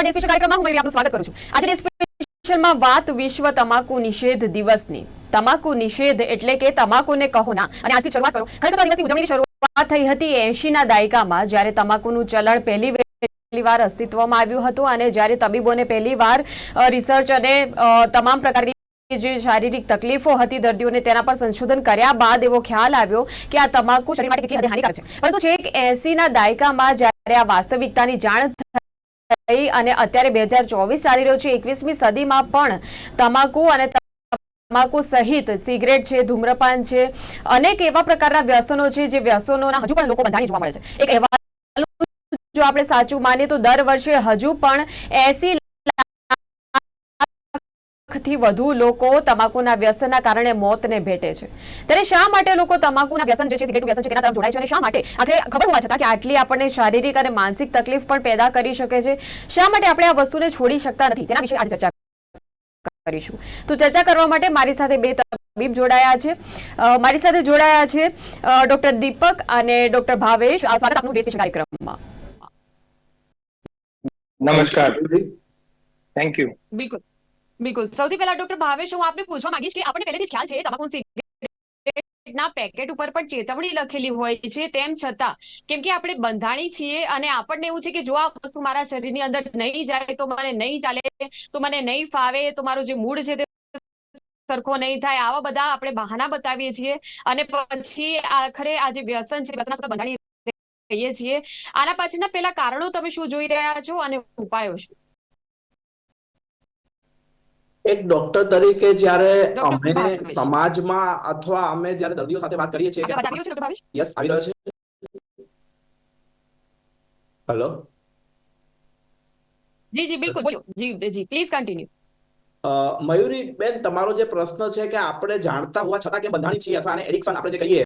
નમસ્કાર day special કાર્યક્રમમાં હું આપનું સ્વાગત કરું છું. આજે સ્પેશિયલમાં વાત વિશ્વ તમાકુ નિષેધ દિવસની. તમાકુ નિષેધ એટલે કે તમાકુને કહો ના. અને આજથી શરૂઆત કરો. ખરેખર દિવસની ઉજવણીની શરૂઆત થઈ હતી એંશીના દાયકામાં, જ્યારે તમાકુનું ચલણ પહેલી પહેલીવાર અસ્તિત્વમાં આવ્યું હતું અને જ્યારે તબીબોને પહેલીવાર રિસર્ચ અને તમામ પ્રકારની જે શારીરિક તકલીફો હતી દર્દીઓને તેના પર સંશોધન કર્યા બાદ એવો ખ્યાલ આવ્યો કે આ તમાકુ શરીર માટે કેટલી હાનિકારક છે. પરંતુ છેક એસીના દાયકામાં જ્યારે આ વાસ્તવિકતાની જાણ થઈ અને અત્યારે બે હજાર ચોવીસ ચાલી રહ્યો છે. એકવીસમી સદીમાં પણ તમાકુ અને તમાકુ સહિત સિગરેટ છે, ધૂમ્રપાન છે, અનેક એવા પ્રકારના વ્યસનો છે જે વ્યસનોના હજુ પણ લોકો બંધાણી જોવા મળે છે. એક એવા જો આપણે સાચું માનીએ તો દર વર્ષે હજુ પણ એસી લાખથી વધુ લોકો તમાકુના વ્યસનના કારણે મોતને ભેટે છે. ત્યારે શા માટે લોકો તમાકુના વ્યસન જે છે સિગરેટ વ્યસન છે તેના તરફ જોડાય છે અને શા માટે? આખરે ખબર હોવા છતાં કે આટલી આપણને શારીરિક અને માનસિક તકલીફ પણ પેદા કરી શકે છે. શા માટે આપણે આ વસ્તુને છોડી શકતા નથી? તેના વિશે આજે ચર્ચા કરીશું. તો ચર્ચા કરવા માટે મારી સાથે બે તબીબ જોડાયા છે. મારી સાથે જોડાયા છે ડોક્ટર દીપક અને ડોક્ટર ભાવેશ. આ સ્વાગત આપનું ડે સ્પેશિયલ કાર્યક્રમમાં. નમસ્કાર. થેન્ક યુ બિલકુલ. બિલકુલ. સૌથી પહેલા ડોક્ટર ભાવેશ, હું આપને પૂછવા માંગીશ કે આપણને પહેલેથી ખ્યાલ છે તમાકુ ના પેકેટ ઉપર પણ ચેતવણી લખેલી હોય છે, તેમ છતાં, કેમ કે આપણે બંધાણી છીએ અને આપણને એવું છે કે જો આ વસ્તુ મારા શરીરની અંદર નહીં જાય તો મને નહીં ચાલે, તો મને નહીં ફાવે, તો મારો જે મૂડ છે તે સરખો નહીં થાય, આવા બધા આપણે બહાના બતાવીએ છીએ. અને પછી આખરે આ જે વ્યસન છે વ્યસન બંધાણી કહીએ છીએ. આના પાછળના પેલા કારણો તમે શું જોઈ રહ્યા છો અને ઉપાયો શું? એક ડોક્ટર તરીકે જ્યારે અમે સમાજમાં અથવા અમે જ્યારે દર્દીઓ સાથે વાત કરીએ છીએ યસ આવી રહ્યો છે. હેલો જી જી બિલકુલ બોલો. જી જી પ્લીઝ કન્ટિન્યુ મયુરી બેન તમારો જે પ્રશ્ન છે કે આપણે જાણતા હોવા છતાં કે બંધાણી છીએ અથવા એડિક્શન આપણે જે કહીએ.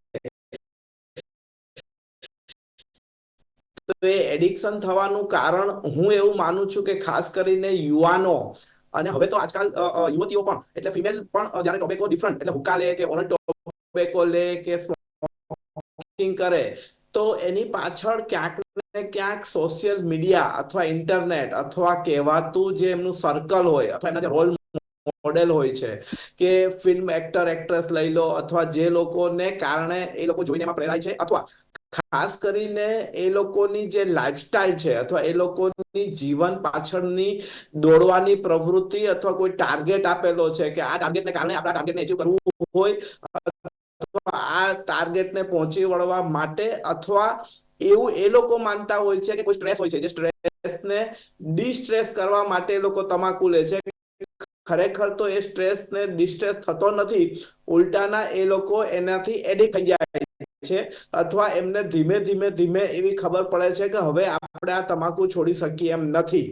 તો એ એડિક્શન થવાનું કારણ હું એવું માનું છું કે ખાસ કરીને યુવાનો અને હવે તો આજકાલ યુવતીઓ પણ, એટલે ફિમેલ પણ જ્યારે ટોબેકો ડિફરન્ટ એટલે હુકા લે કે ઓરલ ટોબેકો લે કે સ્મોકિંગ કરે, તો એની પાછળ ક્યાંક ને ક્યાંક સોશિયલ મીડિયા અથવા ઇન્ટરનેટ અથવા કહેવાતું જે એમનું સર્કલ હોય, અથવા એના જે રોલ મોડેલ હોય છે, કે ફિલ્મ એક્ટર એક્ટ્રેસ લઈ લો, અથવા જે લોકોને કારણે એ લોકો જોઈને એમાં પ્રેરાય છે, અથવા ખાસ કરીને એ લોકોની જે લાઈફસ્ટાઈલ છે અથવા એ લોકોની જીવન પાછળની દોડવાની પ્રવૃત્તિ અથવા કોઈ ટાર્ગેટ આપેલો છે કે આ ટાર્ગેટને કારણે આપણે ટાર્ગેટને અચીવ કરવું હોય, અથવા આ ટાર્ગેટને પહોંચી વળવા માટે અથવા એવું એ લોકો માનતા હોય છે કે કોઈ સ્ટ્રેસ હોય છે, જે સ્ટ્રેસને ડિસ્ટ્રેસ કરવા માટે એ લોકો તમાકુ લે છે. ખરેખર તો એ સ્ટ્રેસને ડિસ્ટ્રેસ થતો નથી, ઉલટાના એ લોકો એનાથી એડિક્ટ થઈ જાય છે અથવા એમને ધીમે ધીમે ધીમે એવી ખબર પડે છે કે હવે આપણે આ તમાકુ છોડી શકીએ એમ નથી.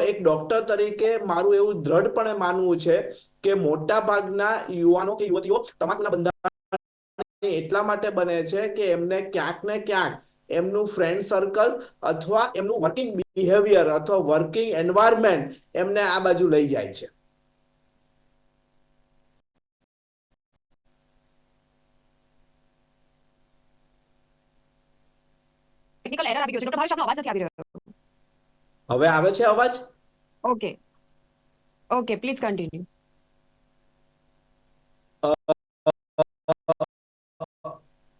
એક ડોક્ટર તરીકે મારું એવું દ્રઢપણે માનવું છે કે મોટા ભાગના યુવાનો કે યુવતીઓ તમાકુના બંધારણ એટલા માટે બને છે કે એમને ક્યાંક ને ક્યાંક એમનું ફ્રેન્ડ સર્કલ અથવા એમનું વર્કિંગ બિહેવિયર અથવા વર્કિંગ એન્વાયરમેન્ટ એમને આ બાજુ લઈ જાય છે. ટેકનિકલ એરર આવી ગયો છે. ડોક્ટર ભાવેશ આપનો અવાજ નથી આવી રહ્યો. હવે આવે છે અવાજ? Okay. Okay please continue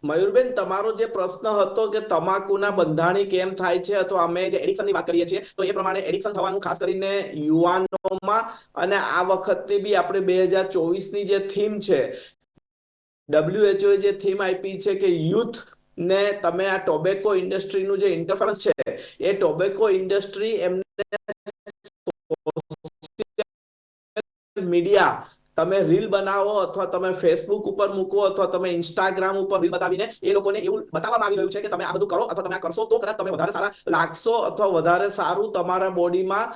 Mayurben તમારો જે પ્રશ્ન હતો કે તમાકુના બંધાણી કેમ થાય છે અથવા અમે જે એડિક્શનની વાત કરીએ છીએ તો એ પ્રમાણે એડિક્શન થવાનું ખાસ કરીને યુવાનોમાં અને આ વખતે બી આપણે બે હજાર ચોવીસની જે થીમ છે WHO જે થીમ આપી છે કે યુથ ને તમે આ ટોબેકો ઇન્ડસ્ટ્રીનું જે ઇન્ટરફરન્સ છે, એ ટોબેકો ઇન્ડસ્ટ્રી એમને મીડિયા તમે રીલ બનાવો અથવા તમે ફેસબુક ઉપર મૂકો અથવા તમે ઇન્સ્ટાગ્રામ ઉપર રીલ બતાવીને એ લોકોને એવું બતાવવામાં આવી રહ્યું છે કે તમે આ બધું કરો અથવા તમે આ કરશો તો કદાચ તમે વધારે સારા લાગશો અથવા વધારે સારું તમારા બોડીમાં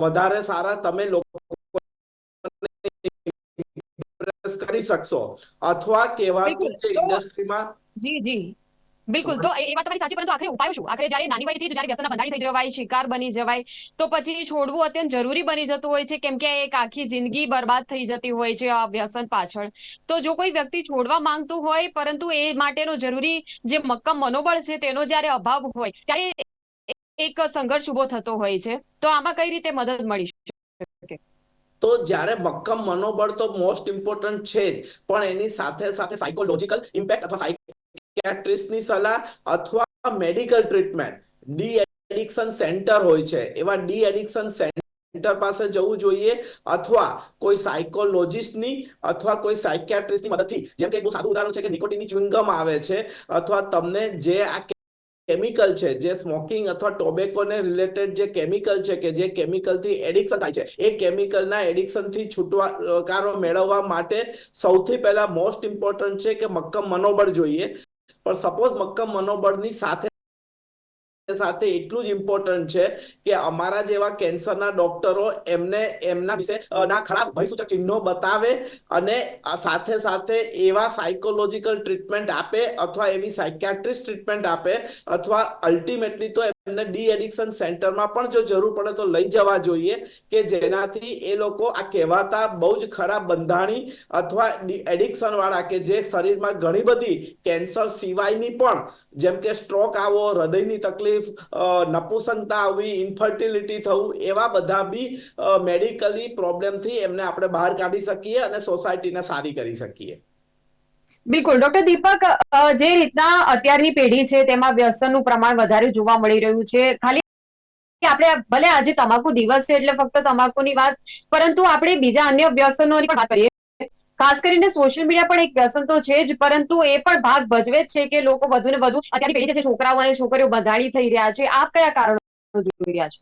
વધારે સારા તમે લોકો કરી શકશો? અથવા કહેવાતું ઇન્ડસ્ટ્રીમાં? જી જી. બિલકુલ. તો એ વાત તમારી સાચી પરંતુ આખરે ઉપાય શું? આખરે જ્યારે નાની વયથી જ્યારે વ્યસનના બંધાણી થઈ જવાય શિકાર બની જવાય તો પછી છોડવું અત્યંત જરૂરી બની જતું હોય છે કેમ કે એક આખી જિંદગી બરબાદ થઈ જતી હોય છે આ વ્યસન પાછળ. તો જો કોઈ વ્યક્તિ છોડવા માંગતું હોય પરંતુ એ માટેનો જરૂરી જે મક્કમ મનોબળ છે તેનો જ્યારે અભાવ હોય ત્યારે એક સંઘર્ષ ઊભો થતો હોય છે. તો આમાં કઈ રીતે મદદ મળી શકે તો જ્યારે મક્કમ મનોબળ તો મોસ્ટ ઇમ્પોર્ટન્ટ છે જ. પણ એની સાથે સાથે સાયકોલોજીકલ ઇમ્પેક્ટ અથવા સાયકિયાટ્રિસ્ટની સલાહ અથવા medical treatment de addiction centre હોય છે. એવા ડી એડિક્શન સેન્ટર પાસે જવું જોઈએ અથવા કોઈ સાયકોલોજિસ્ટની અથવા કોઈ સાયકિયાટ્રિસ્ટની મદદથી. જેમ કે એક બહુ સાદું ઉદાહરણ છે કે નિકોટીની ચ્યુંગમ આવે છે. અથવા તમને જે આ કેમિકલ છે, જે સ્મોકિંગ અથવા ટોબેકોને રિલેટેડ જે કેમિકલ છે કે જે કેમિકલથી એડિક્શન થાય છે. એ કેમિકલના એડિક્શનથી છુટકારો મેળવવા માટે સૌથી પહેલા મોસ્ટ ઇમ્પોર્ટન્ટ છે કે મક્કમ મનોબળ જોઈએ. પણ સપોઝ મક્કમ મનોબળની સાથે સાથે એટલું જ ઇમ્પોર્ટન્ટ છે કે અમારા જેવા કેન્સરના ડોક્ટરો એમને, એમના વિશે ના ખરાબ ભયસૂચક ચિહ્નો બતાવે અને સાથે સાથે એવા સાયકોલોજીકલ ટ્રીટમેન્ટ આપે અથવા એવી સાયકેટ્રિસ્ટ ટ્રીટમેન્ટ આપે અથવા અલ્ટિમેટલી તો એમને ડી એડિક્શન સેન્ટરમાં પણ જો જરૂર પડે તો લઈ જવા જોઈએ કે જેનાથી એ લોકો આ કહેવાતા બહુ જ ખરાબ બંધાણી અથવા એડિક્શન વાળા કે જે શરીરમાં ઘણી બધી કેન્સર સિવાયની પણ, જેમ કે સ્ટ્રોક આવો, હૃદયની તકલીફ નપુસંગતા આવવી, ઇન્ફર્ટિલિટી થવું, એવા બધા બી મેડિકલી પ્રોબ્લેમથી એમને આપણે બહાર કાઢી શકીએ અને સોસાયટીને સારી કરી શકીએ. બિલકુલ. ડોક્ટર દીપક જે રીતના અત્યારની પેઢી છે તેમાં વ્યસનનું પ્રમાણ વધારે જોવા મળી રહ્યું છે. ખાલી આપણે ભલે આજે તમાકુ દિવસ છે એટલે ફક્ત તમાકુની વાત, પરંતુ આપણે બીજા અન્ય વ્યસનોની વાત કરીએ. ખાસ કરીને સોશિયલ મીડિયા પણ એક વ્યસન તો છે જ, પરંતુ એ પણ ભાગ ભજવે જ છે કે લોકો વધુ ને વધુ અત્યારની પેઢી છે છોકરાઓ અને છોકરીઓ બંધાણી થઈ રહ્યા છે. આપ કયા કારણો જોઈ રહ્યા છો?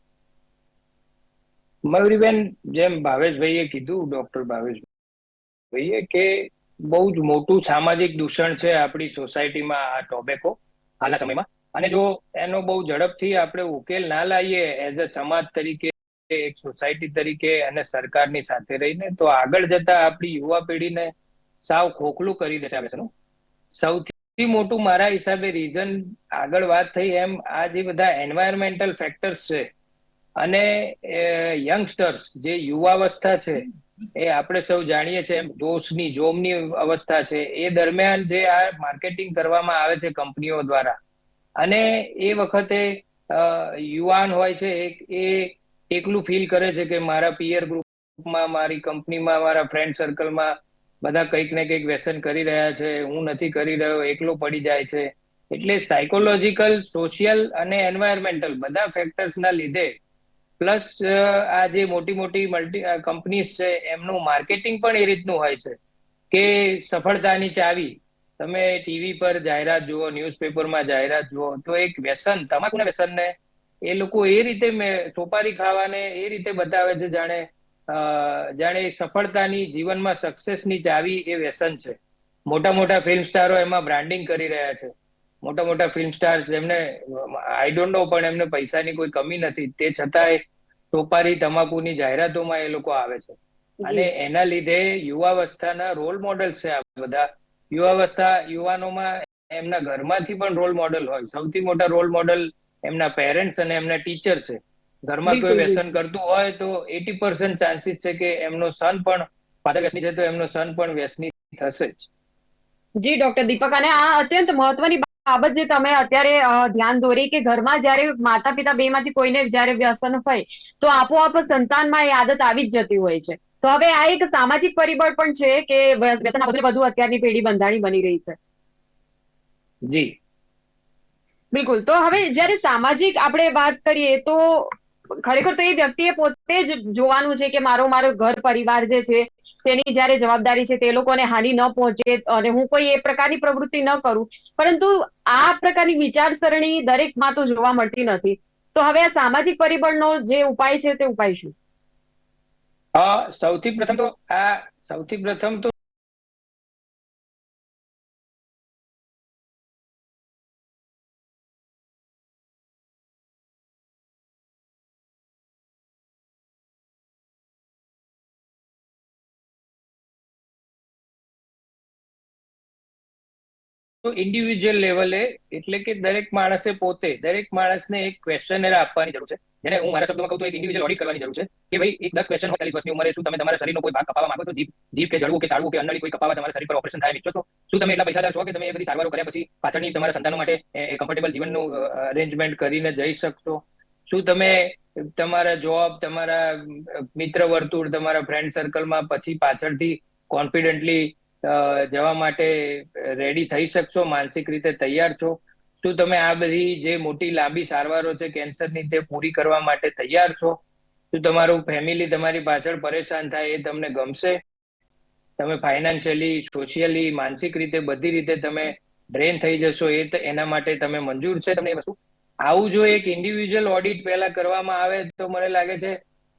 મયુરીબેન, જેમ ભાવેશભાઈએ કીધું, ડોક્ટર ભાવેશભાઈએ, કે બહુ જ મોટું સામાજિક દૂષણ છે આપણી સોસાયટીમાં આ ટોબેકો હાલના સમયમાં. અને જો એનો બહુ ઝડપથી આપણે ઉકેલ ના લાવીએ એઝ અ સમાજ તરીકે, એક સોસાયટી તરીકે અને સરકારની સાથે રહીને, તો આગળ જતા આપણી યુવા પેઢીને સાવ ખોખલું કરી દેશે આ વ્યસનો સૌથી મોટું મારા હિસાબે રીઝન આગળ વાત થઈ એમ આ જે બધા એન્વાયરમેન્ટલ ફેક્ટર્સ છે અને યંગસ્ટર્સ જે યુવાવસ્થા છે એ આપણે સૌ જાણીએ છીએ જોશની જોમની અવસ્થા છે. એ દરમિયાન જે આ માર્કેટિંગ કરવામાં આવે છે કંપનીઓ દ્વારા. અને એ વખતે યુવાન હોય છે એ એકલું ફીલ કરે છે કે મારા પિયર ગ્રુપમાં મારી કંપનીમાં, મારા ફ્રેન્ડ સર્કલમાં બધા કંઈક ને કંઈક વ્યસન કરી રહ્યા છે. હું નથી કરી રહ્યો, એકલો પડી જાય છે. એટલે સાયકોલોજીકલ સોશિયલ અને એન્વાયરમેન્ટલ બધા ફેક્ટર્સના લીધે પ્લસ આ જે મોટી મોટી મલ્ટી કંપનીઝ છે, એમનું માર્કેટિંગ પણ એ રીતનું હોય છે કે સફળતાની ચાવી. તમે ટીવી પર જાહેરાત જુઓ ન્યૂઝપેપરમાં જાહેરાત જુઓ, તો એક વ્યસન, તમાકુના વ્યસનને એ લોકો એ રીતે સોપારી ખાવાને એ રીતે બતાવે છે, જાણે જાણે સફળતાની જીવનમાં સક્સેસની ચાવી એ વ્યસન છે. મોટા મોટા ફિલ્મ સ્ટારો એમાં બ્રાન્ડિંગ કરી રહ્યા છે. મોટા મોટા ફિલ્મ સ્ટાર્સ એમને આઈ ડોન્ટ નો પણ એમને પૈસાની કોઈ કમી નથી. તે છતાંય ટોપારી તમાકુની જાહેરાતોમાં એ લોકો આવે છે. અને એના લીધે યુવાવસ્થાના રોલ મોડેલ છે આ બધા. યુવાવસ્થા યુવાનોમાં એમના ઘરમાંથી પણ રોલ મોડલ હોય. સૌથી મોટા રોલ મોડલ એમના પેરેન્ટ્સ અને એમના ટીચર છે. ઘરમાં કોઈ વ્યસન કરતું હોય તો એટી પર્સન્ટ ચાન્સીસ છે કે એમનો સન પણ ફાધર વ્યસની છે તો એમનો સન પણ વ્યસની થશે જ. જી ડોક્ટર દીપક. અને આ અત્યંત મહત્વની બાબત જે તમે અત્યારે ધ્યાન દોરી કે ઘરમાં જ્યારે માતા પિતા બે માંથી કોઈને જ્યારે વ્યસન હોય તો આપોઆપ સંતાનમાં એ આદત આવી જ જતી હોય છે. તો હવે આ એક સામાજિક પરિબળ પણ છે કે વ્યસન બધું બધું અત્યારની પેઢી બંધાણી બની રહી છે. જી. બિલકુલ. તો હવે જ્યારે સામાજિક આપણે વાત કરીએ તો ખરેખર તો એ વ્યક્તિએ પોતે જ જોવાનું છે કે મારો મારો ઘર પરિવાર જે છે તેની જયારે જવાબદારી છે તે લોકોને હાનિ ન પહોંચે અને હું કોઈ એ પ્રકારની પ્રવૃત્તિ ન કરું, પરંતુ આ પ્રકારની વિચારસરણી દરેકમાં તો જોવા મળતી નથી. તો હવે આ સામાજિક પરિબળનો જે ઉપાય છે તે ઉપાય શું? સૌથી પ્રથમ તો આ, સૌથી પ્રથમ તો ઇન્ડિવિજ્યુઅલ લેવલે એટલે કે દરેક માણસે પોતે, દરેક માણસને એક ક્વેશ્ચનર આપવાની જરૂર છે. જેને હું મારા શબ્દમાં કહું તો એક ઇન્ડિવિજ્યુઅલ ઓડિટ કરવાની જરૂર છે કે ભાઈ એક દસ ક્વેશ્ચન ચાલીસ વર્ષની ઉંમરે શું તમે તમારા શરીરનો કોઈ ભાગ કપાવવા માંગો છો? જીભ જીભ કે જળવું કે તાળવું કે અન્નળી કોઈ કપાવવા તમારા શરીર પર ઓપરેશન થાય ઈચ્છો છો શું તમે એટલા પૈસાદાર છો કે તમે એ બધી સારવારો કર્યા પછી પાછળની તમારા સંતાનો માટે કમ્ફર્ટેબલ જીવનનું અરેન્જમેન્ટ કરીને જઈ શકશો? શું તમે તમારા જોબ તમારા મિત્ર વર્તુળ, તમારા ફ્રેન્ડ સર્કલમાં પછી પાછળથી કોન્ફિડન્ટલી જવા માટે રેડી થઈ શકશો, માનસિક રીતે તૈયાર છો. શું તમે આ બધી જે મોટી લાંબી સારવારો છે કેન્સરની તે પૂરી કરવા માટે તૈયાર છો? શું તમારું ફેમિલી તમારી પાછળ પરેશાન થાય એ તમને ગમશે? તમે ફાઇનાન્શિયલી સોશિયલી માનસિક રીતે બધી રીતે તમે ડ્રેન થઈ જશો એ એના માટે તમે મંજૂર છે તમને આવું જો એક ઇન્ડિવિજ્યુઅલ ઓડિટ પહેલા કરવામાં આવે તો મને લાગે છે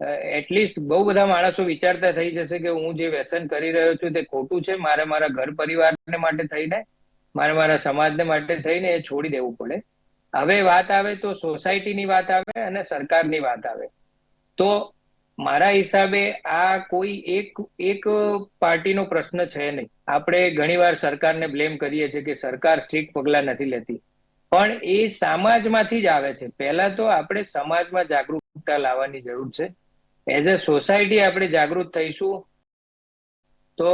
એટલીસ્ટ બહુ બધા માણસો વિચારતા થઈ જશે કે હું જે વ્યસન કરી રહ્યો છું તે ખોટું છે, મારે મારા ઘર પરિવારને માટે થઈને, મારે મારા સમાજને માટે થઈને એ છોડી દેવું પડે. હવે વાત આવે તો સોસાયટીની વાત આવે અને સરકારની વાત આવે. તો મારા હિસાબે આ કોઈ એક એક પાર્ટીનો પ્રશ્ન છે નહીં. આપણે ઘણીવાર સરકારને બ્લેમ કરીએ છીએ કે સરકાર સ્ટ્રિક્ટ પગલા નથી લેતી. પણ એ સમાજમાંથી જ આવે છે. પહેલા તો આપણે સમાજમાં જાગૃતતા લાવવાની જરૂર છે. એઝ અ સોસાયટી આપણે જાગૃત થઈશું, તો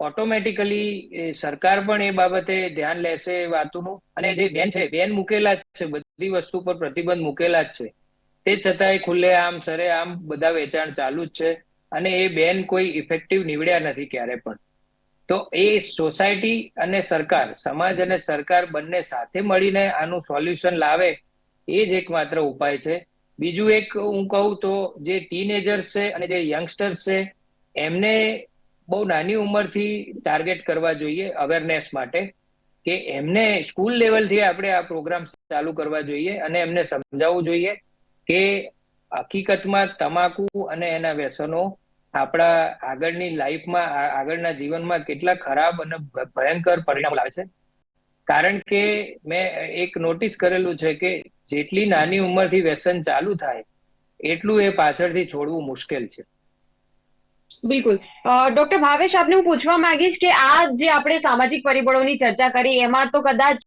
ઓટોમેટિકલી સરકાર પણ એ બાબતે ધ્યાન લેશે વાતોનું. અને જે બેન છે, બેન મૂકેલા જ છે, બધી વસ્તુ પર પ્રતિબંધ મૂકેલા જ છે. તે છતાંય ખુલ્લે આમ સરે આમ બધા વેચાણ ચાલુ જ છે અને એ બેન કોઈ ઇફેક્ટિવ નીવડ્યા નથી ક્યારે પણ. તો એ સોસાયટી અને સરકાર, સમાજ અને સરકાર બંને સાથે મળીને આનું સોલ્યુશન લાવે, એ જ એકમાત્ર ઉપાય છે. બીજું એક હું કહું તો જે ટીનેજર્સ છે અને જે યંગસ્ટર્સ છે, એમને બહુ નાની ઉંમરથી ટાર્ગેટ કરવા જોઈએ અવેરનેસ માટે કે એમને સ્કૂલ લેવલથી આપણે આ પ્રોગ્રામ ચાલુ કરવા જોઈએ અને એમને સમજાવવું જોઈએ કે હકીકતમાં તમાકુ અને એના વ્યસનો આપણા આગળની લાઈફમાં આગળના જીવનમાં કેટલા ખરાબ અને ભયંકર પરિણામ લાવે છે. કારણ કે મેં એક નોટિસ કરેલું છે કે જેટલી નાની ઉંમરથી વ્યસન ચાલુ થાય, એટલું એ પાછળથી છોડવું મુશ્કેલ છે. બિલકુલ. ડોક્ટર ભાવેશ, આપને હું પૂછવા માંગીશ કે આ જે આપણે સામાજિક પરિબળોની ચર્ચા કરી, એમાં તો કદાચ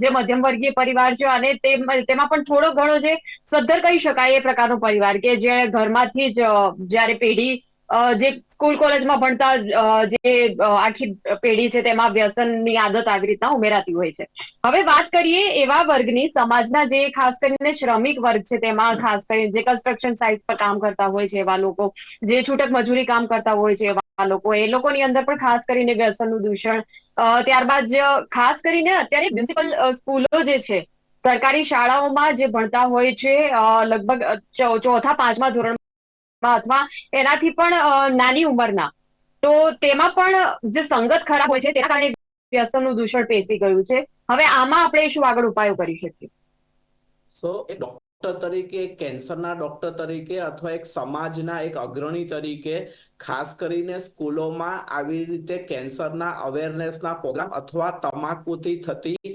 જે મધ્યમ વર્ગીય પરિવાર છે અને તેમાં પણ થોડો ઘણો જે સદ્ધર કહી શકાય એ પ્રકારનો પરિવાર કે જે ઘરમાંથી જ જ્યારે પેઢી જે સ્કૂલ કોલેજમાં ભણતા જે આખી પેઢી છે તેમાં વ્યસનની આદત આવી રીતના ઉમેરાતી હોય છે. હવે વાત કરીએ એવા વર્ગની, સમાજના જે ખાસ કરીને શ્રમિક વર્ગ છે તેમાં ખાસ કરીને જે કન્સ્ટ્રક્શન સાઇટ પર કામ કરતા હોય છે એવા લોકો, જે છૂટક મજૂરી કામ કરતા હોય છે એવા લોકો, એ લોકોની અંદર પણ ખાસ કરીને વ્યસનનું દૂષણ ત્યારબાદ ખાસ કરીને અત્યારે મ્યુનિસિપલ સ્કૂલો જે છે, સરકારી શાળાઓમાં જે ભણતા હોય છે લગભગ ચોથા, પાંચમા ધોરણ અથવા એનાથી પણ નાની ઉંમરના. તો તેમાં પણ જે સંગત ખરાબ હોય છે, તેના કારણે વ્યસનનું દૂષણ પેસી ગયું છે. હવે આમાં આપણે શું આગળ ઉપાયો કરી શકીએ? સો, એ ડોક્ટર તરીકે, કેન્સરના ડોક્ટર તરીકે અથવા એક સમાજના એક અગ્રણી તરીકે ખાસ કરીને સ્કૂલોમાં આવી રીતે કેન્સરના અવેરનેસના પ્રોગ્રામ અથવા તમાકુથી થતી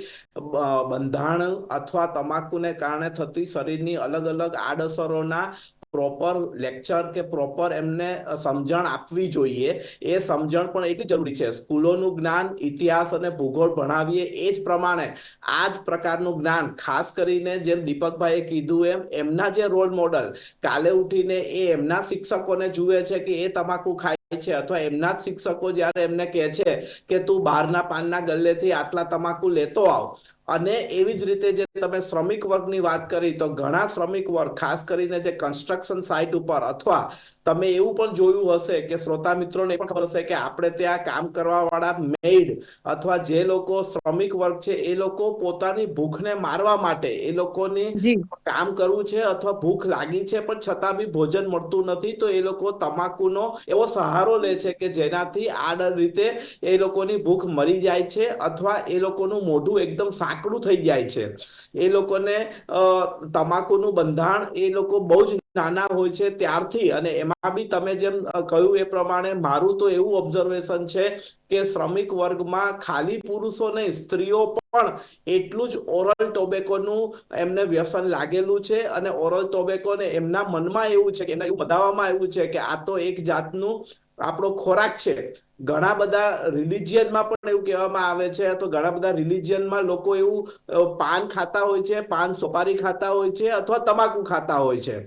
બંધાણ અથવા તમાકુને કારણે થતી શરીરની અલગ અલગ આડઅસરોના પ્રોપર લેક્ચર કે પ્રોપર એમને સમજણ આપવી જોઈએ. એ સમજણ પણ એટલી જરૂરી છે. સ્કૂલોનું જ્ઞાન, ઇતિહાસ અને ભૂગોળ ભણાવીએ એ જ પ્રમાણે આ જ પ્રકારનું જ્ઞાન, ખાસ કરીને જેમ દીપકભાઈએ કીધું એમ, એમના જે રોલ મોડલ કાલે ઉઠીને એ એમના શિક્ષકોને જુએ છે કે એ તમાકુ ખાય છે અથવા એમના જ શિક્ષકો જ્યારે એમને કહે છે કે તું બહારના પાનના ગલ્લેથી આટલા તમાકુ લેતો આવ અને એવી જ રીતે જે તમે શ્રમિક વર્ગની વાત કરી તો ઘણા શ્રમિક વર્ગ ખાસ કરીને જે કન્સ્ટ્રક્શન સાઇટ ઉપર અથવા તમે એવું પણ જોયું હશે કે શ્રોતા મિત્રોને પણ ખબર હશે કે આપણે ત્યાં કામ કરવા વાળા મેડ અથવા જે લોકો શ્રમિક વર્ગ છે એ લોકો પોતાની ભૂખને મારવા માટે એ લોકોની કામ કરવું છે અથવા ભૂખ લાગી છે પણ છતાં બી ભોજન મળતું નથી તો એ લોકો તમાકુનો એવો સહારો લે છે કે જેનાથી આડ રીતે એ લોકોની ભૂખ મરી જાય છે અથવા એ લોકોનું મોઢું એકદમ સાંકડું થઈ જાય છે. એ લોકોને તમાકુનું બંધાણ એ લોકો બહુ જ નાના હોય છે ત્યારથી અને એમાં બી તમે જેમ કહ્યું એ પ્રમાણે મારું તો એવું ઓબ્ઝર્વેશન છે કે શ્રમિક વર્ગમાં ખાલી પુરુષો નહીં, સ્ત્રીઓ પણ એટલું જ ઓરલ ટોબેકોનું એમને વ્યસન લાગેલું છે અને ઓરલ ટોબેકોને એમના મનમાં એવું છે કે એને એવું બતાવવામાં આવ્યું છે કે આ તો એક જાતનું આપણો ખોરાક છે. ઘણા બધા રિલિજિયનમાં પણ એવું કહેવામાં આવે છે, તો ઘણા બધા રિલિજિયનમાં લોકો એવું પાન ખાતા હોય છે, પાન સોપારી ખાતા હોય છે અથવા તમાકુ ખાતા હોય છે.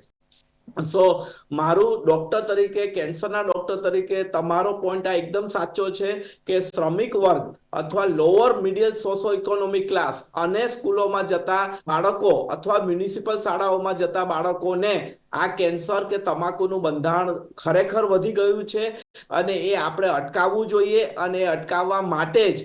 સો મારું ડોક્ટર તરીકે કેન્સરના ડોક્ટર તરીકે તમારો પોઈન્ટ આ એકદમ સાચો છે કે શ્રમિક વર્ગ અથવા lower middle socio economic class અને સ્કૂલોમાં જતા બાળકો અથવા મ્યુનિસિપલ શાળાઓમાં જતા બાળકોને આ કેન્સર કે તમાકુનું બંધારણ ખરેખર વધી ગયું છે અને એ આપણે અટકાવવું જોઈએ અને અટકાવવા માટે જ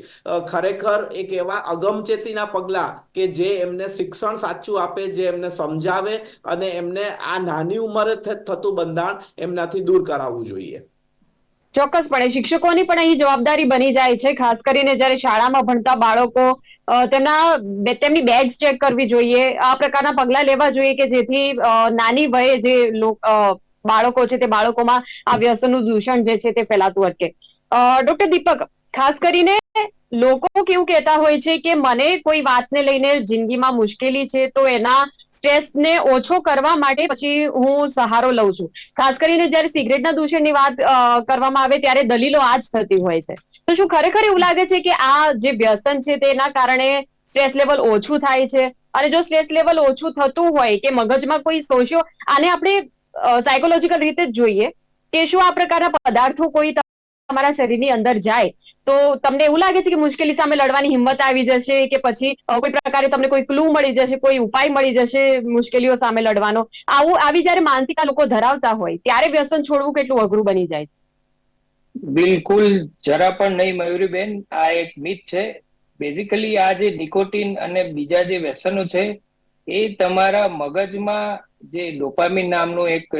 ખરેખર એક એવા અગમચેતીના પગલાં કે જે એમને શિક્ષણ સાચું આપે, જે એમને સમજાવે અને એમને આ નાની ઉંમરે થતું બંધારણ એમનાથી દૂર કરાવવું જોઈએ. ચોક્કસપણે શિક્ષકોની પણ અહીં જવાબદારી બની જાય છે, ખાસ કરીને જ્યારે શાળામાં ભણતા બાળકો તેમના તેમની બેગ ચેક કરવી જોઈએ. આ પ્રકારના પગલાં લેવા જોઈએ કે જેથી નાની વયે જે બાળકો છે તે બાળકોમાં આ વ્યસનનું દૂષણ જે છે તે ફેલાતું અટકે. ડોક્ટર દીપક, ખાસ કરીને લોકો કેવું કહેતા હોય છે કે મને કોઈ વાતને લઈને જિંદગીમાં મુશ્કેલી છે તો એના સ્ટ્રેસને ઓછો કરવા માટે પછી હું સહારો લઉં છું. ખાસ કરીને જ્યારે સિગરેટના દૂષણની વાત કરવામાં આવે ત્યારે દલીલો આ જ થતી હોય છે. તો શું ખરેખર એવું લાગે છે કે આ જે વ્યસન છે તેના કારણે સ્ટ્રેસ લેવલ ઓછું થાય છે? અને જો સ્ટ્રેસ લેવલ ઓછું થતું હોય કે મગજમાં કોઈ સોશિયો, આને આપણે સાયકોલોજીકલ રીતે જ જોઈએ કે શું આ પ્રકારના પદાર્થો કોઈ તમારા શરીરની અંદર જાય? તો તમને એવું લાગે છે કે મુશ્કેલી સામે લડવાની હિંમત આવી જશે કે પછી કોઈ પ્રકારે તમને કોઈ ક્લુ મળી જશે, કોઈ ઉપાય મળી જશે મુશ્કેલીઓ સામે લડવાનો? આવું, આવી જયારે માનસિકતા લોકો ધરાવતા હોય, ત્યારે વ્યસન છોડવું કેટલું અઘરું બની જાય છે? બિલકુલ, જરા પણ નહીં, મયુરીબેન. આ એક મિથ છે. બેઝિકલી આ જે નિકોટિન અને બીજા જે વ્યસનો છે, એ તમારા મગજમાં જે ડોપામિન નામનું એક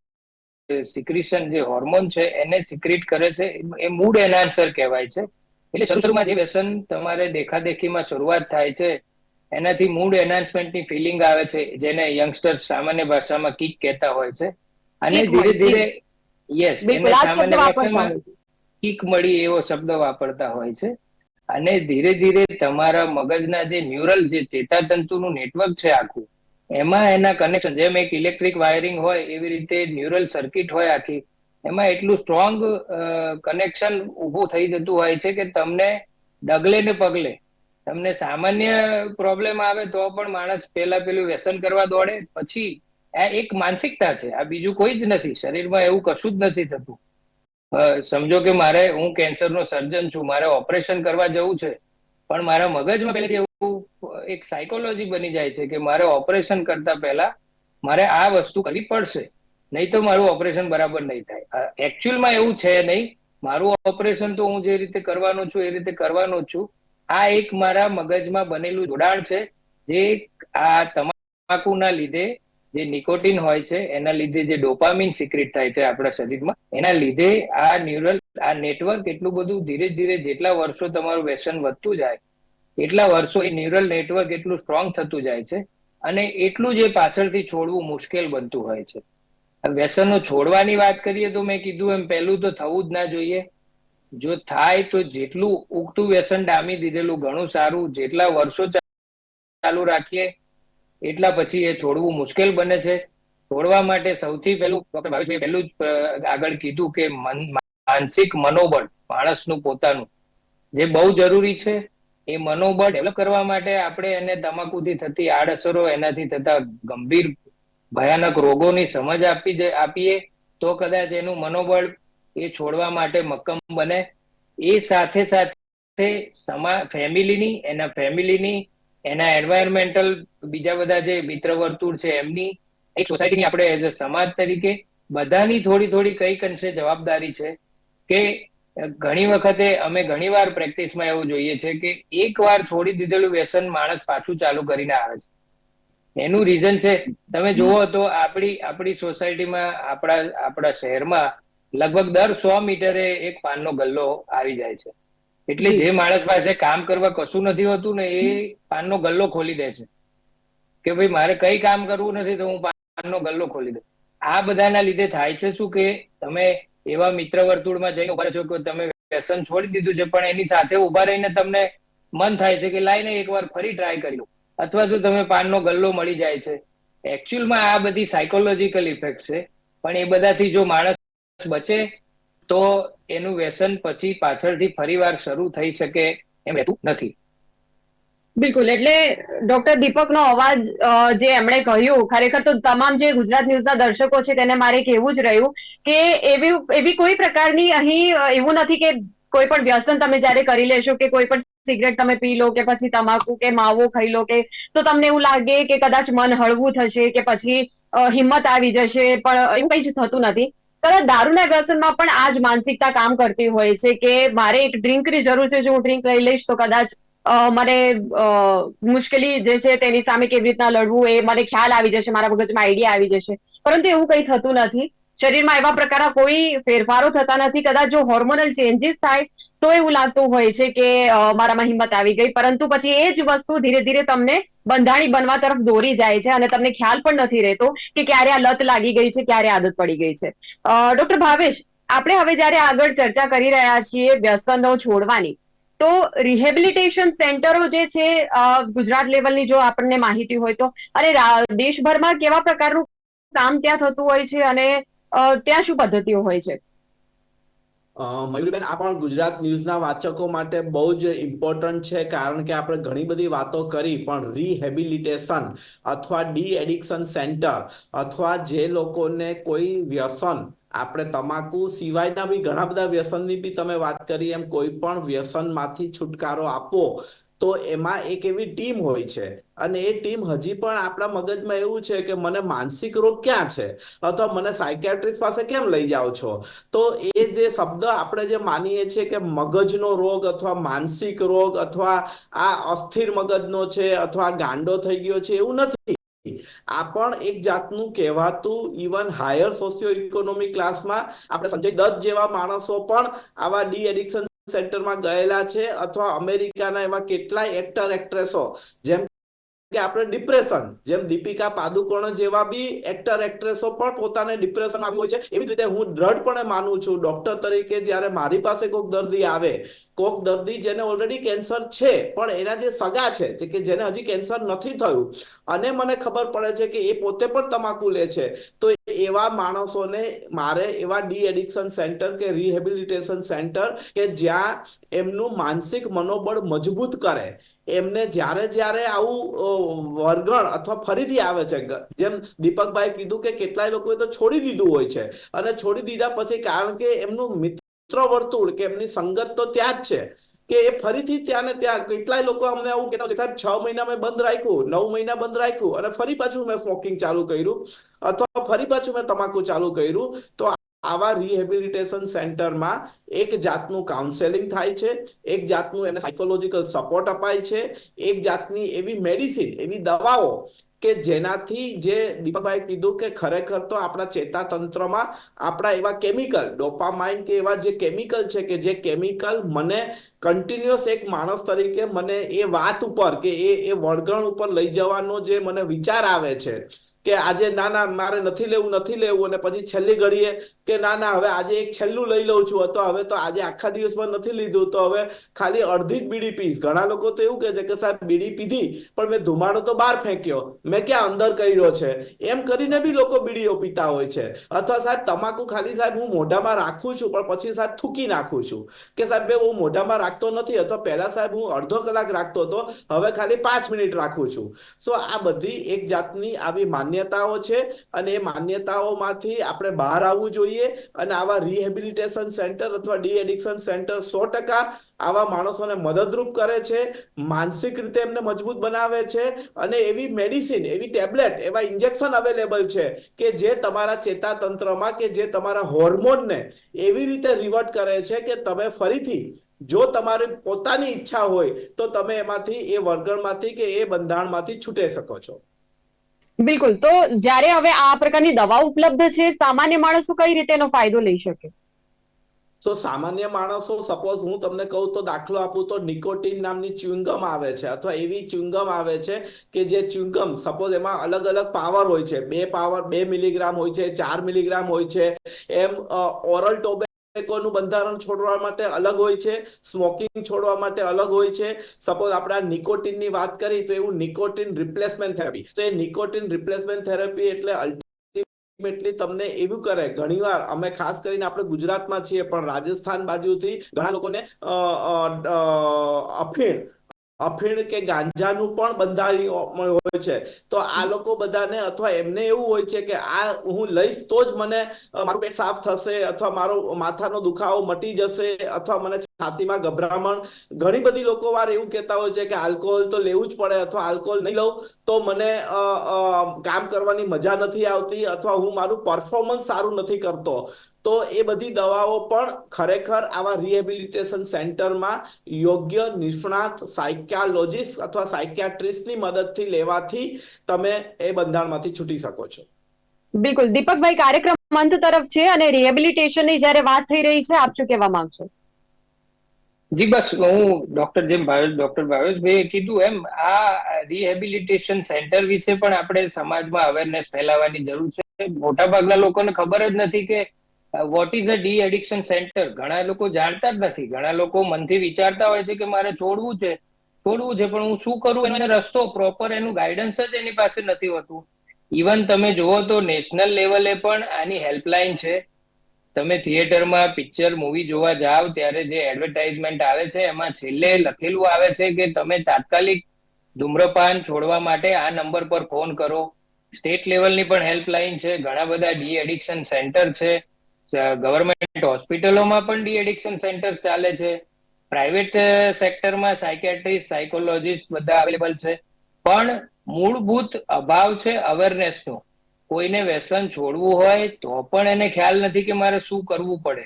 સિક્રિશન જે હોર્મોન છે, એને સિક્રિટ કરે છે. એ મૂડ એનહાન્સર કહેવાય છે. એટલે શરૂ શરૂમાં જે વ્યસન તમારે દેખાદેખીમાં શરૂઆત થાય છે એનાથી મૂડ એનહાન્સમેન્ટની ફિલિંગ આવે છે જેને યંગસ્ટર સામાન્ય ભાષામાં કિક કહેતા હોય છે. અને ધીરે ધીરે યસ એને સામાન્ય ભાષામાં કિક મળી એવો શબ્દ વાપરતા હોય છે. અને ધીરે ધીરે તમારા મગજના જે ન્યુરલ જે ચેતાતંતુનું નેટવર્ક છે આખું એમાં એના કનેક્શન જેમ એક ઇલેક્ટ્રિક વાયરિંગ હોય એવી રીતે ન્યુરલ સર્કિટ હોય આખી એમાં એટલું સ્ટ્રોંગ કનેક્શન ઊભું થઈ જતું હોય છે કે તમને ડગલે ને પગલે. તમને સામાન્ય પ્રોબ્લેમ આવે તો પણ માણસ પહેલા પેલું વ્યસન કરવા દોડે, પછી આ એક માનસિકતા છે, આ બીજું કોઈ જ નથી. શરીરમાં એવું કશું જ નથી થતું. સમજો કે મારે, હું કેન્સરનો સર્જન છું, મારે ઓપરેશન કરવા જવું છે, પણ મારા મગજમાં પહેલેથી એવું એક સાયકોલોજી બની જાય છે કે મારે ઓપરેશન કરતા પહેલા મારે આ વસ્તુ કરવી પડશે. નહીં તો મારું ઓપરેશન બરાબર નહીં થાય. એકચ્યુઅલમાં એવું છે નહીં. મારું ઓપરેશન તો હું જે રીતે કરવાનો છું, એ રીતે કરવાનો છું. આ એક મારા મગજમાં બનેલું જોડાણ છે, જે આ તમાકુના લીધે જે નિકોટિન હોય છે, એના લીધે જે ડોપામિન સિક્રેટ થાય છે આપણા શરીરમાં, એના લીધે આ ન્યુરલ, આ નેટવર્ક એટલું બધું ધીરે ધીરે જેટલા વર્ષો તમારું વ્યસન વધતું જાય, એટલા વર્ષો એ ન્યુરલ નેટવર્ક એટલું સ્ટ્રોંગ થતું જાય છે, અને એટલું જ પાછળથી છોડવું મુશ્કેલ બનતું હોય છે. વ્યસનો છોડવાની વાત કરીએ તો મેં કીધું એમ, પહેલું તો થવું જ ના જોઈએ. જો થાય તો જેટલું ઉગતું વ્યસન ડામી દીધેલું ઘણું સારું, જેટલા વર્ષો ચાલુ રાખીએ, એટલા પછી એ છોડવું મુશ્કેલ બને છે. છોડવા માટે સૌથી પહેલું, ડોક્ટર ભાવેશભાઈ પહેલું જ આગળ કીધું કે મન, માનસિક મનોબળ, માણસનું પોતાનું, જે બહુ જરૂરી છે, એ મનોબળ ડેવલપ કરવા માટે આપણે એને તમાકુથી થતી આડઅસરો એનાથી થતા ગંભીર ભયાનક રોગોની સમજ આપી આપીએ, તો કદાચ એનું મનોબળ એ છોડવા માટે મક્કમ બને. એ સાથે સાથે સમા, ફેમિલીની, એના ફેમિલીની, એના એન્વાયરમેન્ટલ બીજા બધા જે મિત્ર વર્તુળ છે એમની એક સોસાયટીની આપણે એઝ અ સમાજ તરીકે બધાની થોડી થોડી કંઈક અંશે જવાબદારી છે કે ઘણી વખતે અમે ઘણી વાર પ્રેક્ટિસમાં એવું જોઈએ છે કે એક વાર છોડી દીધેલું વ્યસન માણસ પાછું ચાલુ કરીને આવે છે. એનું રીઝન છે, તમે જુઓ તો આપણી આપણી સોસાયટીમાં આપણા આપણા શહેરમાં લગભગ દર સો મીટરે એક પાનનો ગલ્લો આવી જાય છે. એટલે જે માણસ પાસે કામ કરવા કશું નથી હોતું ને એ પાનનો ગલ્લો ખોલી દે છે. કે ભાઈ મારે કઈ કામ કરવું નથી તો હું પાનનો ગલ્લો ખોલી દઉં. આ બધાના લીધે થાય છે શું કે તમે એવા મિત્ર વર્તુળમાં જઈને ઊભા છો કે તમે વ્યસન છોડી દીધું છે, પણ એની સાથે ઊભા રહીને તમને મન થાય છે કે લાઈને એકવાર ફરી ટ્રાય કરી લો અથવા તો તમે પાનનો ગલ્લો મળી જાય છે. એકચ્યુઅલમાં આ બધી સાયકોલોજીકલ ઇફેક્ટ છે. પણ એ બધાથી જો માણસ બચે, તો એનું વ્યસન પછી પાછળથી ફરીવાર શરૂ થઈ શકે એમ રહેતું નથી. બિલકુલ. એટલે ડોક્ટર દીપકનો અવાજ જે એમણે કહ્યું, ખરેખર તો તમામ જે ગુજરાત ન્યૂઝના દર્શકો છે તેને મારે કહેવું જ રહ્યું કે એવી એવી કોઈ પ્રકારની અહીં એવું નથી કે કોઈ પણ વ્યસન તમે જ્યારે કરી લેશો કે કોઈ પણ સિગરેટ તમે પી લો કે પછી તમાકુ કે માવો ખાઈ લો કે, તો તમને એવું લાગે કે કદાચ મન હળવું થશે કે પછી હિંમત આવી જશે, પણ એવું કંઈ થતું નથી. કદાચ દારૂના વ્યસનમાં પણ આ જ માનસિકતા કામ કરતી હોય છે કે મારે એક ડ્રિંકની જરૂર છે, જો હું ડ્રિંક લઈ લઈશ તો કદાચ મને મુશ્કેલી જે છે તેની સામે કેવી રીતના લડવું એ મને ખ્યાલ આવી જશે, મારા મગજમાં આઈડિયા આવી જશે. પરંતુ એવું કંઈ થતું નથી. શરીરમાં એવા પ્રકારના કોઈ ફેરફારો થતા નથી. કદાચ જો હોર્મોનલ ચેન્જીસ થાય તો એવું લાગતું હોય છે કે મારામાં હિંમત આવી ગઈ. પરંતુ પછી એ જ વસ્તુ ધીરે ધીરે તમને બંધાણી બનવા તરફ દોરી જાય છે અને તમને ખ્યાલ પણ નથી રહેતો કે ક્યારે આ લત લાગી ગઈ છે, ક્યારે આદત પડી ગઈ છે. ડોક્ટર ભાવેશ, આપણે હવે જ્યારે આગળ ચર્ચા કરી રહ્યા છીએ વ્યસનો છોડવાની, તો રિહેબિલિટેશન સેન્ટરો જે છે ગુજરાત લેવલની જો આપણને માહિતી હોય તો અને દેશભરમાં કેવા પ્રકારનું કામ ત્યાં થતું હોય છે અને ત્યાં શું પદ્ધતિઓ હોય છે? મયુરીબેન, આ પણ ગુજરાત ન્યૂઝના વાચકો માટે બહુ જ ઇમ્પોર્ટન્ટ છે, કારણ કે આપણે ઘણી બધી વાતો કરી, પણ રિહેબિલિટેશન અથવા ડી એડિક્શન સેન્ટર અથવા જે લોકોને કોઈ વ્યસન, આપણે તમાકુ સિવાયના બી ઘણા બધા વ્યસનની બી તમે વાત કરી, એમ કોઈ પણ વ્યસનમાંથી છુટકારો આપવો તો એમાં એક એવી ટીમ હોય છે. અને એ ટીમ હજી પણ આપણા મગજમાં એવું છે કે મને માનસિક રોગ ક્યાં છે? અથવા મને સાયકેટ્રિસ્ટ પાસે કેમ લઈ જાઓ છો? તો એ જે શબ્દ આપણે જે માનીએ છીએ કે મગજનો રોગ અથવા માનસિક રોગ અથવા આ અસ્થિર મગજનો છે અથવા ગાંડો થઈ ગયો છે એવું નથી. આ પણ એક જાતનું કહેવાતું ઇવન હાયર સોશિયો ઇકોનોમિક ક્લાસમાં આપણે સંજય દત્ત જેવા માણસો પણ આવા ડી એડિક્શન સેન્ટરમાં ગયેલા છે અથવા અમેરિકાના એવા કેટલાય એક્ટર એક્ટ્રેસો જેમ કે આપણે ડિપ્રેશન જેમ દીપિકા પાદુકોણ જેવા બી એક્ટર એક્ટ્રેસો પણ પોતાને ડિપ્રેશન આવ્યું હોય છે. એવી જ રીતે હું દ્રઢપણે માનું છું ડોક્ટર તરીકે જ્યારે મારી પાસે કોઈક દર્દી આવે કોઈક દર્દી જેને ઓલરેડી કેન્સર છે, પણ એના જે સગા છે કે જેને હજી કેન્સર નથી થયું, અને મને ખબર પડે છે કે એ પોતે પણ તમાકુ લે છે, તો એવા માણસોને મારે એવા ડી એડિક્શન સેન્ટર કે રિહેબિલિટેશન સેન્ટર કે જ્યાં એમનું માનસિક મનોબળ મજબૂત કરે એમને જ્યારે જ્યારે આવું વર્ગણ અથવા ફરીથી આવે છે જેમ દીપકભાઈ કીધું કે કેટલાય લોકોએ તો છોડી દીધું હોય છે. અને છોડી દીધા પછી કારણ કે એમનું મિત્ર વર્તુળ કે એમની સંગત તો ત્યાં જ છે. કે એ ફરીથી ત્યાં ને ત્યાં કેટલાય લોકો અમને આવું કહેતા સાહેબ, છ મહિના મેં બંધ રાખ્યું, નવ મહિના બંધ રાખ્યું અને ફરી પાછું મેં સ્મોકિંગ ચાલુ કર્યું. અથવા ફરી પાછું મેં તમાકુ ચાલુ કર્યું. તો આવા રિહેબિલિટેશન સેન્ટરમાં એક જાતનું કાઉન્સેલિંગ થાય છે, એક જાતનું એને સાયકોલોજીકલ સપોર્ટ અપાય છે, એક જાતની એવી મેડિસિન એવી દવાઓ કે જેનાથી જે દીપકભાઈ કીધું કે ખરેખર તો આપણા ચેતાતંત્રમાં આપણા એવા કેમિકલ ડોપામાઇન કે એવા જે કેમિકલ છે કે જે કેમિકલ મને કન્ટિન્યુઅસ એક માણસ તરીકે મને એ વાત ઉપર કે એ એ વળગણ ઉપર લઈ જવાનો જે મને વિચાર આવે છે કે આજે ના ના મારે નથી લેવું નથી લેવું અને પછી છેલ્લી ઘડીએ કે ના ના હવે આજે એક છેલ્લું લઈ લઉં છું. તો હવે તો આજે આખા દિવસમાં નથી લીધું. તો હવે ખાલી અડધી જ બીડી પીશ ઘણા લોકો તો એવું કહે છે કે સાહેબ, બીડી પીધી, પણ મેં ધુમાડો તો બહાર ફેંક્યો. મેં ક્યાં અંદર કર્યો છે? એમ કરીને બી લોકો બીડીઓ પીતા હોય છે. અથવા સાહેબ, તમાકુ ખાલી સાહેબ હું મોઢામાં રાખું છું, પણ પછી સાહેબ થૂકી નાખું છું. કે સાહેબ હું મોઢામાં રાખતો નથી, અથવા પહેલા સાહેબ હું અડધો કલાક રાખતો હતો, હવે ખાલી પાંચ મિનિટ રાખું છું. સો આ બધી એક જાતની આવી માન્યતાઓ છે અને એ માન્યતાઓમાંથી આપણે બહાર આવવું જોઈએ અને આવા રિહેબિલિટેશન સેન્ટર અથવા ડી એડિક્શન સેન્ટર સો ટકા આવા માણસોને મદદરૂપ કરે છે, માનસિક રીતે એમને મજબૂત બનાવે છે અને એવી મેડિસિન એવી ટેબ્લેટ એવા ઇન્જેક્શન અવેલેબલ છે કે જે તમારા ચેતાતંત્રમાં કે જે તમારા હોર્મોનને એવી રીતે રિવર્ટ કરે છે કે તમે ફરીથી જો તમારી પોતાની ઈચ્છા હોય તો તમે એમાંથી એ વર્ગણમાંથી કે એ બંધારણમાંથી છૂટે શકો છો. બિલકુલ. તો જ્યારે હવે આ પ્રકારની દવા ઉપલબ્ધ છે, સામાન્ય માણસો કઈ રીતે એનો ફાયદો લઈ શકે? તો સામાન્ય માણસો સપોઝ હું તમને કહું તો દાખલો આપું તો નિકોટીન નામની ચ્યુંગમ આવે છે અથવા એવી ચ્યુંગમ આવે છે કે જે ચ્યુંગમ સપોઝ એમાં અલગ અલગ પાવર હોય છે. બે પાવર બે મિલીગ્રામ હોય છે, ચાર મિલીગ્રામ હોય છે. એમ ઓરલ ટોબેકોનું બંધારણ છોડવા માટે અલગ હોય છે સ્મોકિંગ છોડવા માટે અલગ હોય છે. સપોઝ આપણે નિકોટિનની વાત કરી તો એવું નિકોટિન રિપ્લેસમેન્ટ થેરાપી તો એ નિકોટીન રિપ્લેસમેન્ટ થેરાપી એટલે અલ્ટિમેટલી તમને એવું કરે, ઘણીવાર અમે ખાસ કરીને આપણે ગુજરાતમાં છીએ પણ રાજસ્થાન બાજુથી ઘણા લોકોને અફીણ અફીણ કે ગાંજાનું પણ બંધારણ હોય છે. તો આ લોકો બધાને અથવા એમને એવું હોય છે કે આ હું લઈશ તો જ મને મારું પેટ સાફ થશે અથવા મારો માથાનો દુખાવો મટી જશે અથવા મને છાતીમાં ગભરામણ. ઘણી બધી લોકો વાર એવું કહેતા હોય છે કે આલ્કોહોલ તો લેવું જ પડે અથવા આલ્કોહોલ નહીં લઉં તો મને કામ કરવાની મજા નથી આવતી અથવા હું મારું પરફોર્મન્સ સારું નથી કરતો. તો એ બધી દવાઓ પણ ખરેખર આવા રિહેબિલિટેશન સેન્ટરમાં યોગ્ય નિષ્ણાત સાયક્યાલોજિસ્ટ અથવા સાયકિયાટ્રિસ્ટની મદદથી લેવાથી તમે એ બંધારણમાંથી છૂટી શકો છો. બિલકુલ. દીપકભાઈ કાર્યક્રમ અંત તરફ છે અને રિહેબિલિટેશનની જ્યારે વાત થઈ રહી છે આપ શું કહેવા માંગશો? જી બસ. હું ડોક્ટર જેમ ભાવેશ ડોક્ટર ભાવેશભાઈએ કીધું એમ આ રિહેબિલિટેશન સેન્ટર વિશે પણ આપણે સમાજમાં અવેરનેસ ફેલાવવાની જરૂર છે. મોટાભાગના લોકોને ખબર જ નથી કે what is a de addiction centre ઘણા લોકો જાણતા જ નથી. ઘણા લોકો મનથી વિચારતા હોય છે કે મારે છોડવું છે. છોડવું છે, પણ હું શું કરું? એનો રસ્તો પ્રોપર એનું ગાઈડન્સ જ એની પાસે નથી હોતું. ઇવન તમે જુઓ તો નેશનલ લેવલે પણ આની હેલ્પલાઇન છે. તમે થિયેટરમાં પિક્ચર મૂવી જોવા જાવ ત્યારે જે એડવર્ટાઇઝમેન્ટ આવે છે, એમાં છેલ્લે લખેલું આવે છે કે તમે તાત્કાલિક ધૂમ્રપાન છોડવા માટે આ નંબર પર ફોન કરો. સ્ટેટ લેવલની પણ હેલ્પલાઇન છે. ઘણા બધા ડી એડિક્શન સેન્ટર છે. ગવર્મેન્ટ હોસ્પિટલોમાં પણ ડી એડિક્શન સેન્ટર ચાલે છે. પ્રાઇવેટ સેક્ટરમાં સાયકેટ્રિસ્ટ સાયકોલોજીસ્ટ બધા અવેલેબલ છે. પણ મૂળભૂત અભાવ છે અવેરનેસનો કોઈને વ્યસન છોડવું હોય તો પણ એને ખ્યાલ નથી કે મારે શું કરવું પડે.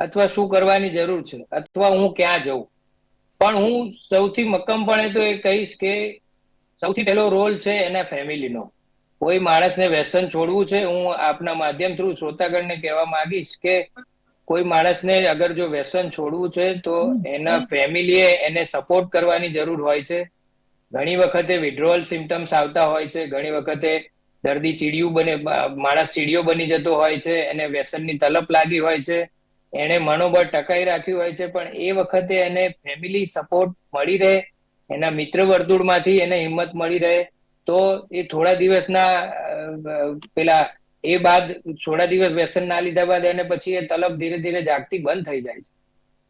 અથવા શું કરવાની જરૂર છે. અથવા હું ક્યાં જઉં. પણ હું સૌથી મક્કમપણે તો એ કહીશ કે સૌથી પહેલો રોલ છે એના ફેમિલીનો કોઈ માણસને વ્યસન છોડવું છે હું આપના માધ્યમ થ્રુ શ્રોતાગણને કહેવા માંગીશ કે કોઈ માણસને અગર જો વ્યસન છોડવું છે તો એના ફેમિલીએ એને સપોર્ટ કરવાની જરૂર હોય છે. ઘણી વખતે વિડ્રોઅલ સિમ્ટમ્સ આવતા હોય છે ઘણી વખતે દર્દી ચીડિયું બને માણસ ચીડિયો બની જતો હોય છે એને વ્યસનની તલપ લાગી હોય છે એને મનોબળ ટકાઈ રાખ્યું હોય છે પણ એ વખતે એને ફેમિલી સપોર્ટ મળી રહે એના મિત્ર વર્તુળમાંથી એને હિંમત મળી રહે તો એ થોડા દિવસના પેલા એ બાદ થોડા દિવસ વ્યસન ના લીધા બાદ એને પછી એ તલબ ધીરે ધીરે જાગતી બંધ થઈ જાય છે.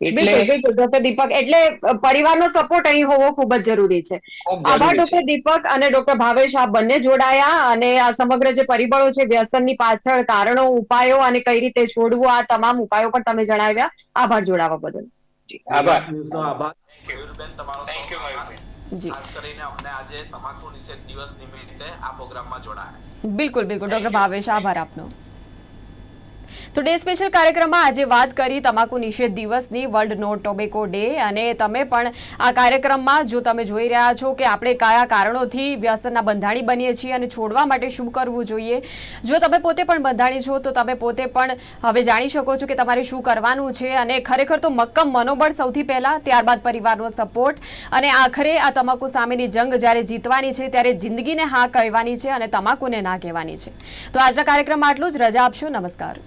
એટલે દીપક. એટલે પરિવારનો સપોર્ટ અહીં હોવો ખૂબ જ જરૂરી છે. આભાર છે. ડોક્ટર દીપક અને ડોક્ટર ભાવેશ આ બંને જોડાયા અને આ સમગ્ર જે પરિબળો છે વ્યસનની પાછળ કારણો ઉપાયો અને કઈ રીતે છોડવું આ તમામ ઉપાયો પણ તમે જણાવ્યા. આભાર જોડાવા બદલ. આભાર. ન્યૂઝનો આભાર થેન્ક યુ ખાસ કરીને અમને આજે તમાકુ નિષેધ દિવસ નિમિત્તે આ પ્રોગ્રામમાં જોડાયા. બિલકુલ બિલકુલ. ડોક્ટર ભાવેશ આભાર આપનો. તો ડે સ્પેશિયલ કાર્યક્રમમાં આજે વાત કરી તમાકુ નિષેધ દિવસની વર્લ્ડ નો ટોબેકો ડે અને તમે પણ આ કાર્યક્રમમાં જો તમે જોઈ રહ્યા છો કે આપણે કયા કારણોથી વ્યસનના બંધાણી બનીએ છીએ અને છોડવા માટે શું કરવું જોઈએ, જો તમે પોતે પણ બંધાણી છો, તો તમે પોતે પણ હવે જાણી શકો છો કે તમારે શું કરવાનું છે. અને ખરેખર તો મક્કમ મનોબળ સૌથી પહેલાં, ત્યારબાદ પરિવારનો સપોર્ટ. અને આખરે આ તમાકુ સામેની જંગ જ્યારે જીતવાની છે, ત્યારે જિંદગીને હા કહેવાની છે અને તમાકુને ના કહેવાની છે. તો આજના કાર્યક્રમમાં આટલું જ. રજા આપશો. નમસ્કાર.